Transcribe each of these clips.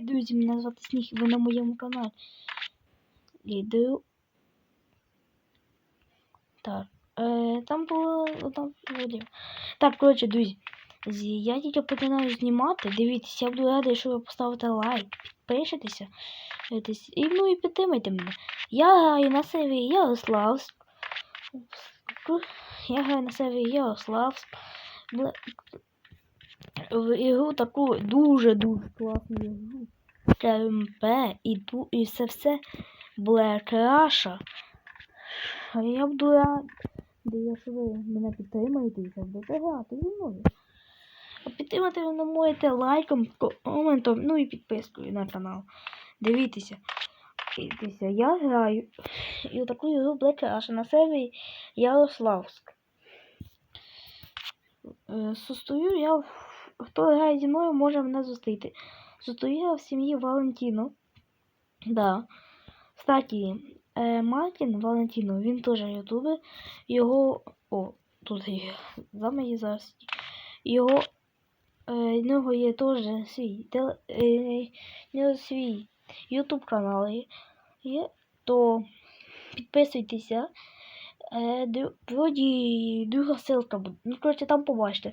Друзі, мене звати Сніг, і ви на моєму каналі. Іду. Так. Е, там було. Там було. Так, коротше, друзі. Я тільки починаю знімати. Дивіться, я буду радий, що ви поставите лайк, підпишетеся. І, ну і підтримайте мене. Я граю на сервері Ярославськ. Я граю на сервері Ярославськ. В ігру таку дуже-дуже класну ігру. КМП і, ту, і це все Black Russia. А я буду радий, що ви мене підтримаєте і будете грати зі мною. Підтримати ви можете лайком, коментом, ну і підпискою на канал. Дивіться. Дивіться, я граю і таку ігру Black Russia на сервері Ярославськ. Е, Состою я, хто грає зі мною, може мене зустріти. Я в сім'ї Валентіно. Да. Кстати, е, Мартін Валентіно, він теж ютубер. Його. О, тут є. За мої зараз. Його. Е, в нього є теж свій. Теле, е, в свій ютуб канал є. є. То підписуйтеся. Е, вроді друга ссылка буде. Ну, коротше, там побачите.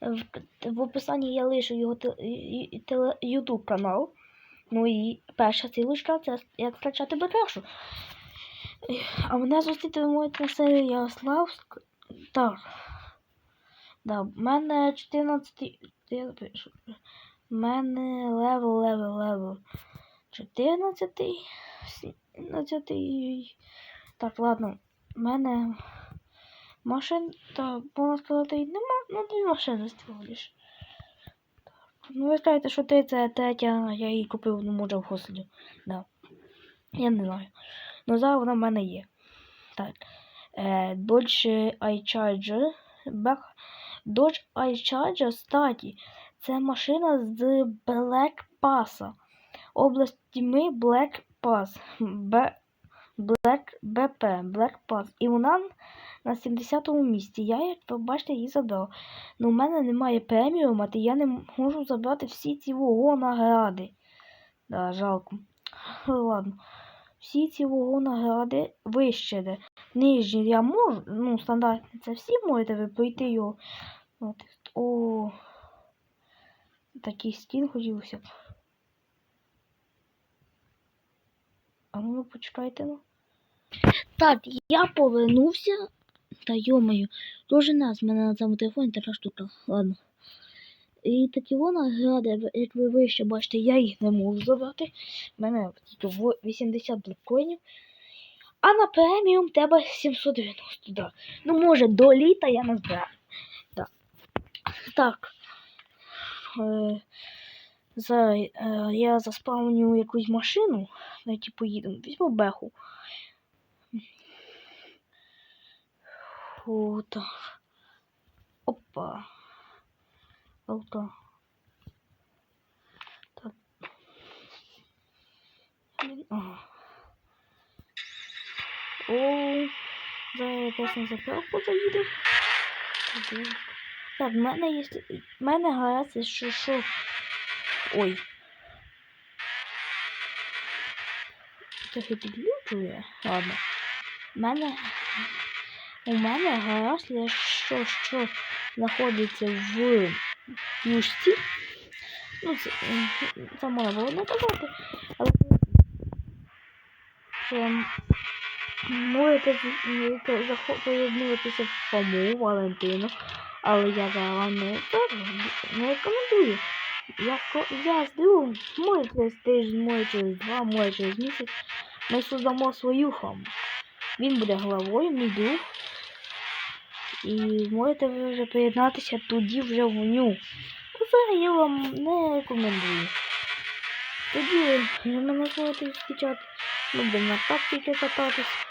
В, описанні я лишу його теле- YouTube канал. Ну і перша цілочка це як скачати бетрешу. А мене зустріти ви можете на серії Ярославськ. Так. Да, в мене 14. Я запишу. В мене левел, левел, левел. 14. 17. Так, ладно. В мене машин, та можна сказати, і нема, ну дві машини. Так. Ну ви скажете, що ти це третя, я її купив, ну може в хослі. Да. Я не знаю. Ну зараз вона в мене є. Так. Е, Dodge iCharger. Back. Dodge iCharger, статі, це машина з Black Pass. Область тьми Black Pass. Black BP, Black Pass. І вона на 70-му місці. Я, як ви бачите, її забрав. Ну, у мене немає преміума, і я не можу забрати всі ці вого награди. Да, жалко. Ладно. Всі ці вого награди вище де. Нижні я можу, ну, стандартні, це всі можете ви пройти його. От. О. Такий стін хотілося б. А ну почекайте ну. Так, я повернувся. Та йомаю, дуже нас мене на цьому телефоні така штука. Ладно. І такі вона гради, як ви вище бачите, я їх не можу забрати. У мене 80 блоккоїнів. А на преміум треба 790, да. Ну, може, до літа я не збираю. Да. Так. Е, за, е, я заспавню якусь машину, навіть поїду. Візьму беху. Фу, так. Опа. Ауто. Так. О, я якось заправку заїду. Так, в мене є. В мене гаразд, що що. Ой. Трохи підлюблює. Ладно. В мене. У мене гаразд, якщо що знаходиться в юшці. Ну, це, це можна було не але що можете поєднуватися в Фому, Валентину, але я зараз не, не рекомендую. Я, я з другом, може через тиждень, може через два, може через місяць, ми создамо свою фаму. Він буде головою, мій друг. І можете ви вже приєднатися тоді вже в ню. Ну, Зараз я вам не рекомендую. Тоді ви мене зможете скачати. Ми будемо на тактики кататись.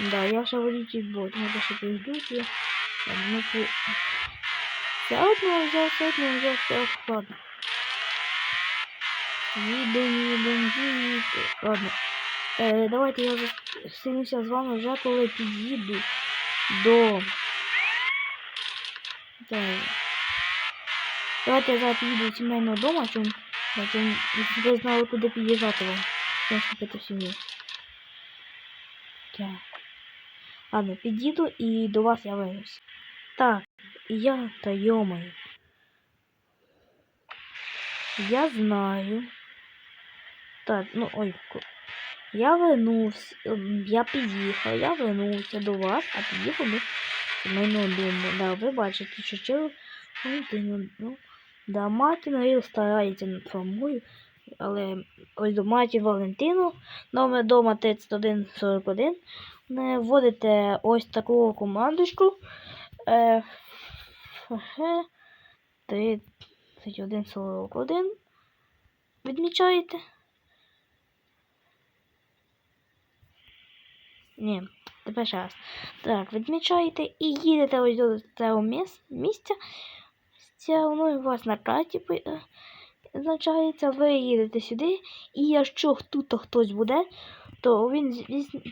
Да, я вже водитель бот, може ще прийдуть. Я ну, по... Все одно взяв, все одно взяв, все ладно. Їдем, їдем, їдем. Ладно. Е, давайте я зустрінуся з вами вже коли під'їду до... Так. Давайте я зараз підійду до сімейного дому, Потім ви знали, куди під'їжджати вам. Так. Ладно, підійду і до вас я вернусь. Так, я та йомаю. Я знаю. Так, ну ой. Я вернувся, ем, я під'їхав, я вернувся до вас, а під'їхав до сімейного дому. Да, ви бачите, що чого Валентину, ну, да, мати Наїл старається над формою, але ось до маті Валентину, номер дома 3141, не вводите ось таку командочку. Е, фе, 3141. Відмічаєте? Ні, тепер ще раз. Так, відмічаєте і їдете ось до цього місця. Воно у вас на карті пи- е, означається, ви їдете сюди, і якщо тут хтось буде, то він,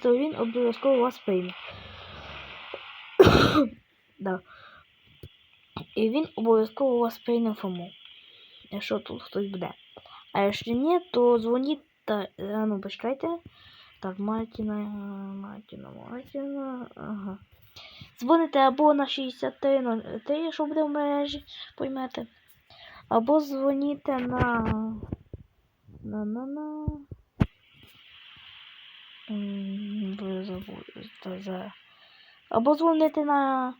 то він обов'язково вас прийме. да. І він обов'язково вас прийме ФОМу, якщо тут хтось буде. А якщо ні, то дзвоніть та е, ну почекайте. Так, Мартіна, Мартіна, Мартіна. Ага. Дзвоните або на 63 ну, якщо буде в мережі, поймете. Або дзвоніте на. На на на. Ви забули. та за- Або дзвоните на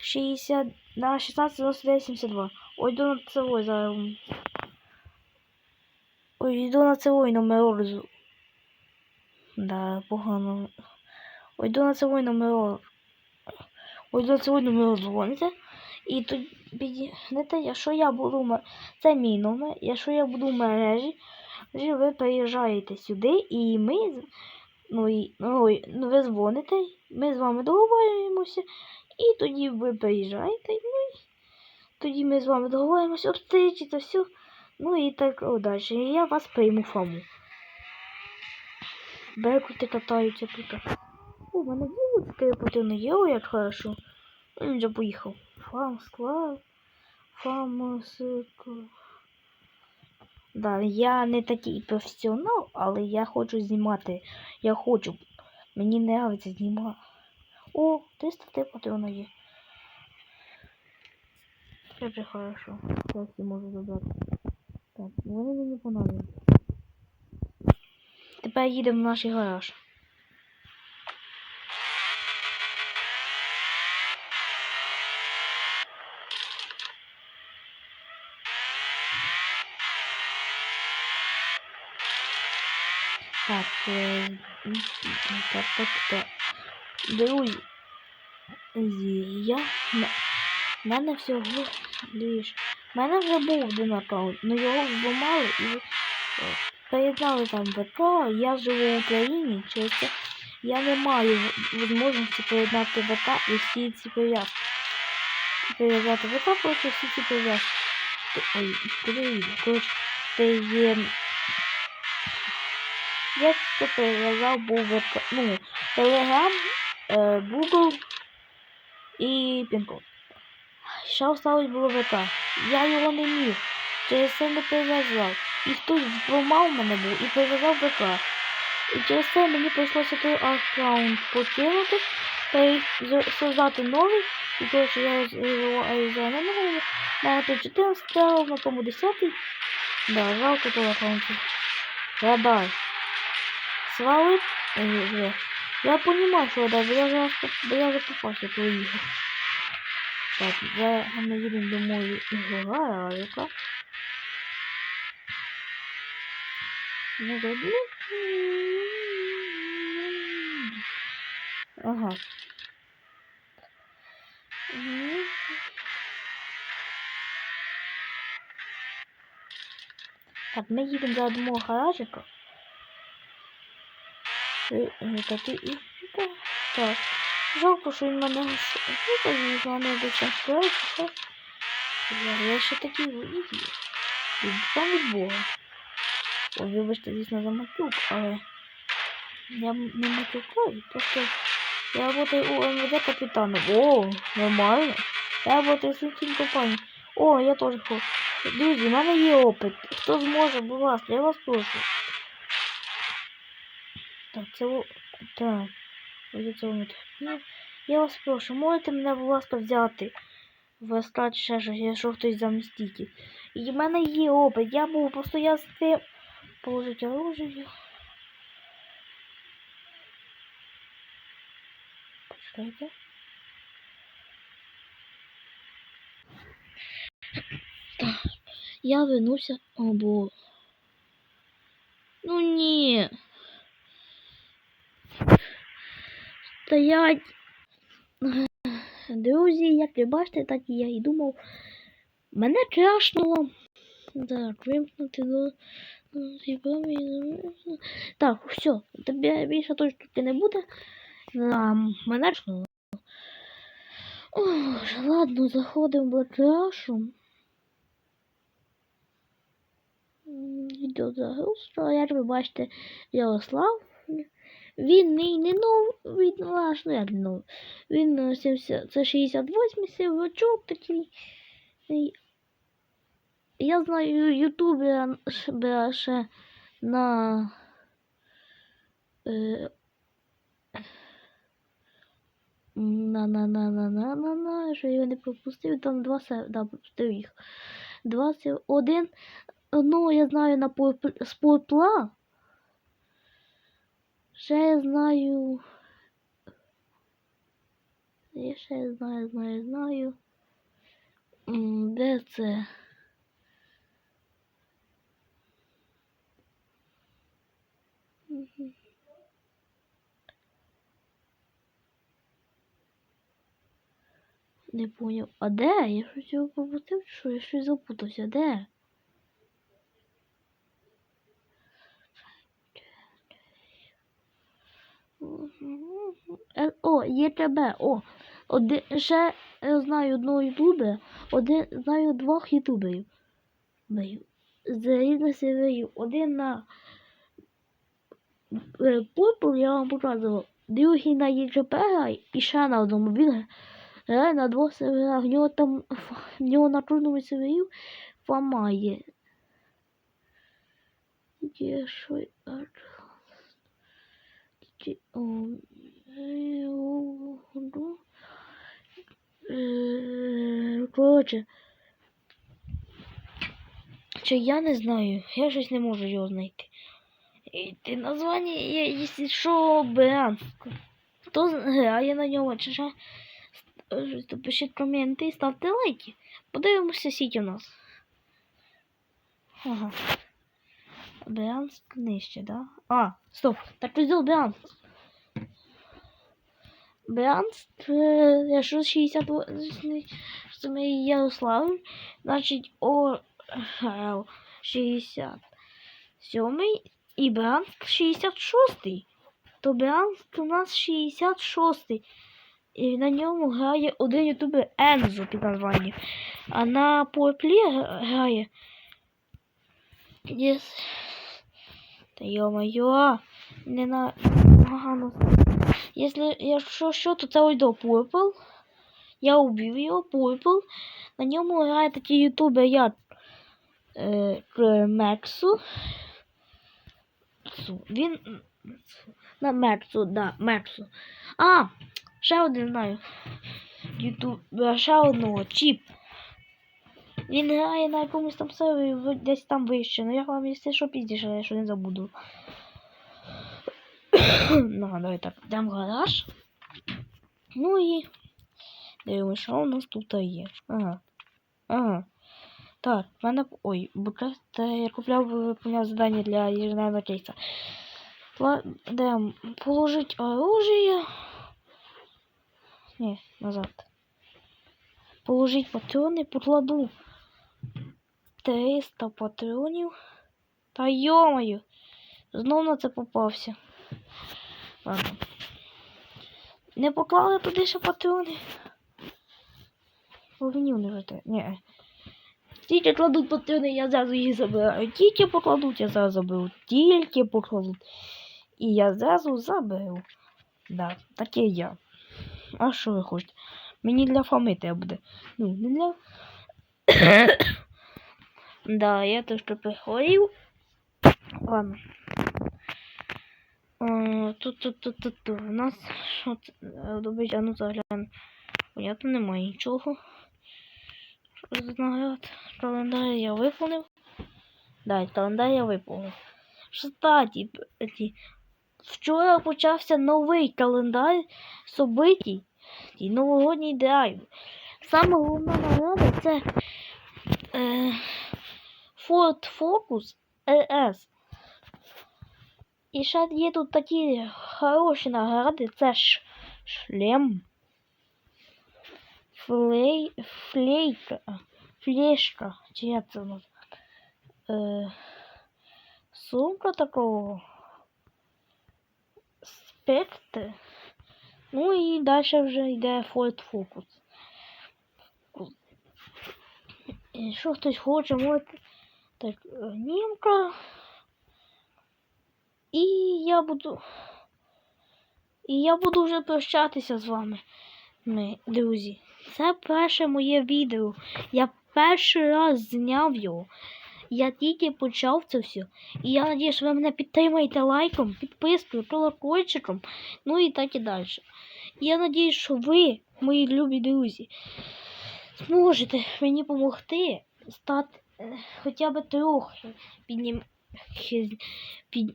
60 на 16 99 72. Ой, йду на цивой зараз. Ой, йду на цивой номер. Да, погано. Ой, йду на цивой номер. Ось до цього номеру дзвоните. І тоді якщо я буду це мій номер, якщо я буду в мережі, ви приїжджаєте сюди і ми ну, і, ну, ну, ви дзвоните, ми з вами договорюємося, і тоді ви приїжджаєте, ну і тоді ми з вами договоримося, обстрічі та все. Ну і так далі. Я вас прийму фаму. Беркути катаються тут. О, у мене дівчинка потрібно є, о, як хорошо. Ну, Він вже поїхав. Фам склад. Фам. Да, я не такий професіонал, але я хочу знімати. Я хочу. Мені нравиться знімати. О, 300 типу воно є. Це вже хорошо. Я можу забрати. Так, вони мені понадобляться. Тепер їдемо в наш гараж. Так, так, так, так. Друзі, зі- я в мене всього лиш. В мене вже був один аккаунт, але його зламали і е, приєднали там ВК, я живу в Україні, через я не маю можливості приєднати ВК і всі ці прив'язки. Прив'язати ВК проти всі ці прив'язки. Ой, куди я їду? Коротше, це є я тільки прив'язав був ВК, ну, Telegram, е, Google і Пінкод. Ще осталось було ВК. Я його не міг. Через це не прив'язав. І хтось зламав мене був і прив'язав ВК. І через це мені прийшлося той аккаунт покинути, создати новий. І коротше я за новому. На той 14 став, на тому 10. Да, жалко того аккаунту. Радар. Свалить? Я понимаю, що да, я бо я вже попався поїхав. Так, зараз ми їдемо до моєї Ну, добре. Ага. Так, ми їдемо до мого гаражика. Е, е, Так, і, і, та- так. Жалко, що він мене випадів, з мене до справиться. Я, ще такий. І там від Бога. Ой, вибачте, звісно, за матюк, але я не матюкаю, просто я работаю у МВД капітаном. О, нормально. Я работаю в Сінтін компанії. О, я теж хочу. Друзі, в мене є опит. Хто зможе, будь ласка, я вас прошу. Так, це так. Так. Я вас прошу, можете мене, будь ласка, взяти в склад ще щось, якщо хтось заміститель. І в мене є опит. Я був просто я з тим положити оружие. Почекайте. Так, я вернувся. О, бо. Ну ні. Стоять. Друзі, як ви бачите, так і я і думав. Мене тряшнуло. Так, вимкнути до. Так, все, тобі більше точно тут не буде. А, мене. Ох, ладно, заходимо в тряшу. Відео загрузка, як ви бачите, Ярослав. Він не, не нов, він ваш, ну як не нов. Він е, 70, це 68 сивачок такий. Я знаю ютубера ще- ще на е, на на на на на на на що його не пропустив, там два се, да, пропустив їх. Два се, один, одного я знаю на Пойпла. Ще я знаю. Я ще знаю, знаю, знаю. Де це? Не поняв. А де? Я щось його пропустив, що я щось запутався. Де? Е, О, є тебе. О, один, ще я знаю одного ютубера, один, знаю двох ютуберів. З різних серверів. Один на е, я вам показував. Другий на ЄЧП і ще на одному. Він на двох серверах. В нього там в нього на кожному серверів фама є. Є що. Ті- о, е, Коротше. Чи я не знаю, я щось не можу його знайти. І ти названня якщо що, Брянськ. Хто грає на ньому, чи ще пишіть коменти і ставте лайки. Подивимося, скільки у нас. Ага. Брянськ нижче, да? А, стоп, так розділ Брянськ. Брянськ, е, якщо 68 саме Ярослав, значить о е, 67 і Брянськ 66. То Брянськ у нас 66. І на ньому грає один ютубер Ензо під названням. А на Поплі грає. Єс. Та йо-моє, не на погано. Якщо, якщо що, то це ось до Purple. Я убив його, Purple. На ньому грає такий ютубер, як е, Мексу. Він на Мексу, да, Мексу. А, ще один знаю. Ютуб, ще одного, Чіп. Він грає на якомусь там сервері десь там вище. Ну я вам якщо що пізніше, якщо не забуду. ну, давай так, йдемо в гараж. Ну і дивимося, що у нас тут є. Ага. Ага. Так, в мене. Ой, букет я купляв виконав задання для ежедневного кейса. Кладем положить оружие. Не, назад. Положить патрони, покладу 300 патронів. Та йомаю. Знов на це попався. Ладно. Не поклали туди ще патрони. Вогнів не жити. Ні. Тільки кладуть патрони, я зразу їх забираю. Тільки покладуть, я зразу заберу. Тільки покладуть. І я зразу заберу. Да, таке я. А що ви хочете? Мені для фами треба буде. Ну, не для. Да, я то що прихворів. Ладно. Тут, тут, тут, тут, тут. У нас що? Е, Добре, а ну загляну. Понятно, немає нічого. Нагляд? Календар я виповнив. Да, календар я виповнив. П- ті, вчора почався новий календар событий і новогодній драйв. Саме головна награда це е, Ford Focus RS. І ще є тут такі хороші награди, це ж шлем, флей, флейка, флешка, чи як це називається? Е, сумка такого, спектр, ну і далі вже йде Ford Focus. Якщо хтось хоче, може так, е, німка. І я буду. І я буду вже прощатися з вами, ми, друзі. Це перше моє відео. Я перший раз зняв його. Я тільки почав це все. І я надію, що ви мене підтримаєте лайком, підпискою, колокольчиком, ну і так і далі. Я надію, що ви, мої любі друзі, зможете мені допомогти стати е, хоча б трохи піднім... під...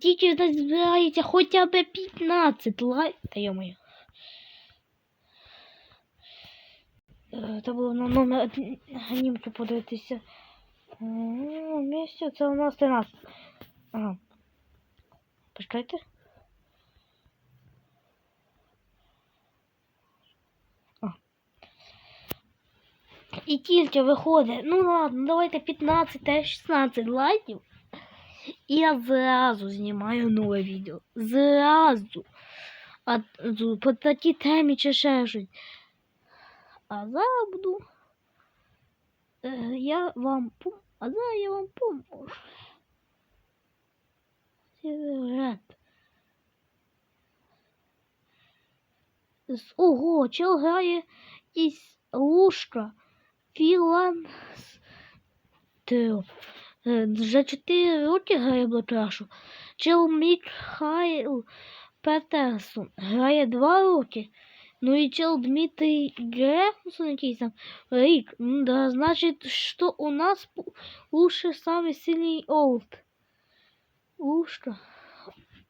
Тільки десь збирається хоча б 15 лайк. Та йомаю. Це було на номер один німки подивитися. Це у нас 13. Ага. Почекайте. І тільки виходить. Ну ладно, давайте 15 та 16 лайків. І я зразу знімаю нове відео. Зразу. А по такій темі чи ще щось. А зараз буду. Е, я вам. А зараз я вам поможу. Ого, чел грає якісь лужка. Філан. Тип. Е, Вже 4 роки грає Блокрашу. Чел Міхайл Петерсон грає 2 роки. Ну і чел Дмитрий Грефсон якийсь там рік. М, Да, значит, что у нас пу- лучше самый сильный олд. Ушка.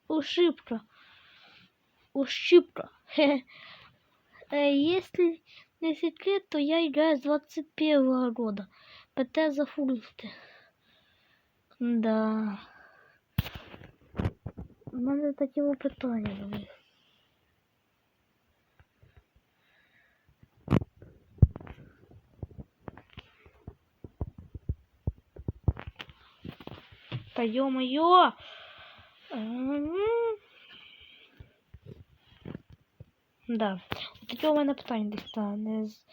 Ушибка. Ушибка. Хе. Э, Если не секрет, то я играю с 21 года. ПТ за фульте. Да. У мене такі от питання до них. Та ё-моё! Да. От таке у мене питання десь з.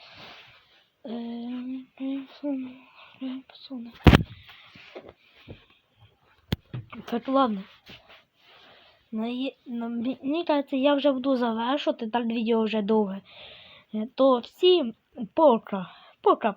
Ем, персона, персона. Так, ладно. Мі- мені кажеться, я вже буду завершувати, так відео вже довге. Е, То всім пока. Пока.